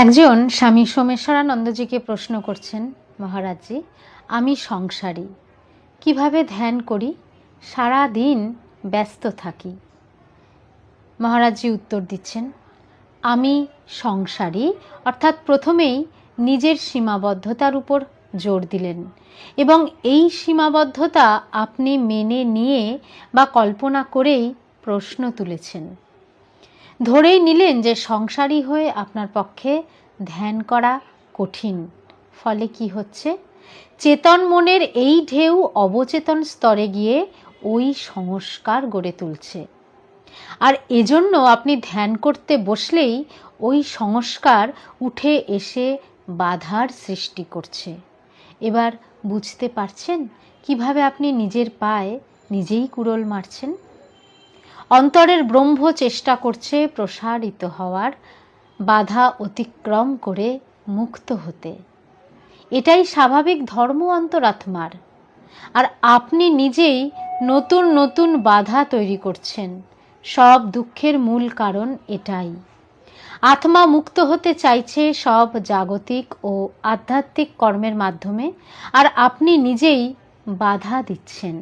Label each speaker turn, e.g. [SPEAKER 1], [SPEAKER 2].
[SPEAKER 1] একজন স্বামী সোমেশ্বরানন্দজিকে প্রশ্ন করছেন, মহারাজজি, আমি সংসারী, কীভাবে ধ্যান করি? সারা দিন ব্যস্ত থাকি। মহারাজজি উত্তর দিচ্ছেন, আমি সংসারী, অর্থাৎ প্রথমেই নিজের সীমাবদ্ধতার উপর জোর দিলেন এবং এই সীমাবদ্ধতা আপনি মেনে নিয়ে বা কল্পনা করেই প্রশ্ন তুলেছেন। ধরেই নিলেন যে সংসারী হয়ে আপনার পক্ষে ধ্যান করা কঠিন। ফলে কি হচ্ছে? চেতন মনের এই ঢেউ অবচেতন স্তরে গিয়ে ওই সংস্কার গড়ে তুলছে। আর এজন্য আপনি ধ্যান করতে বসলেই ওই সংস্কার উঠে এসে বাধার সৃষ্টি করছে। এবার বুঝতে পারছেন কীভাবে আপনি নিজের পায়ে নিজেই কুড়োল মারছেন? অন্তরের ব্রহ্ম চেষ্টা করছে প্রসারিত হওয়ার, বাধা অতিক্রম করে মুক্ত হতে। এটাই স্বাভাবিক ধর্ম অন্তরাত্মার। আর আপনি নিজেই নতুন নতুন বাধা তৈরি করছেন। সব দুঃখের মূল কারণ এটাই। আত্মা মুক্ত হতে চাইছে সব জাগতিক ও আধ্যাত্মিক কর্মের মাধ্যমে, আর আপনি নিজেই বাধা দিচ্ছেন।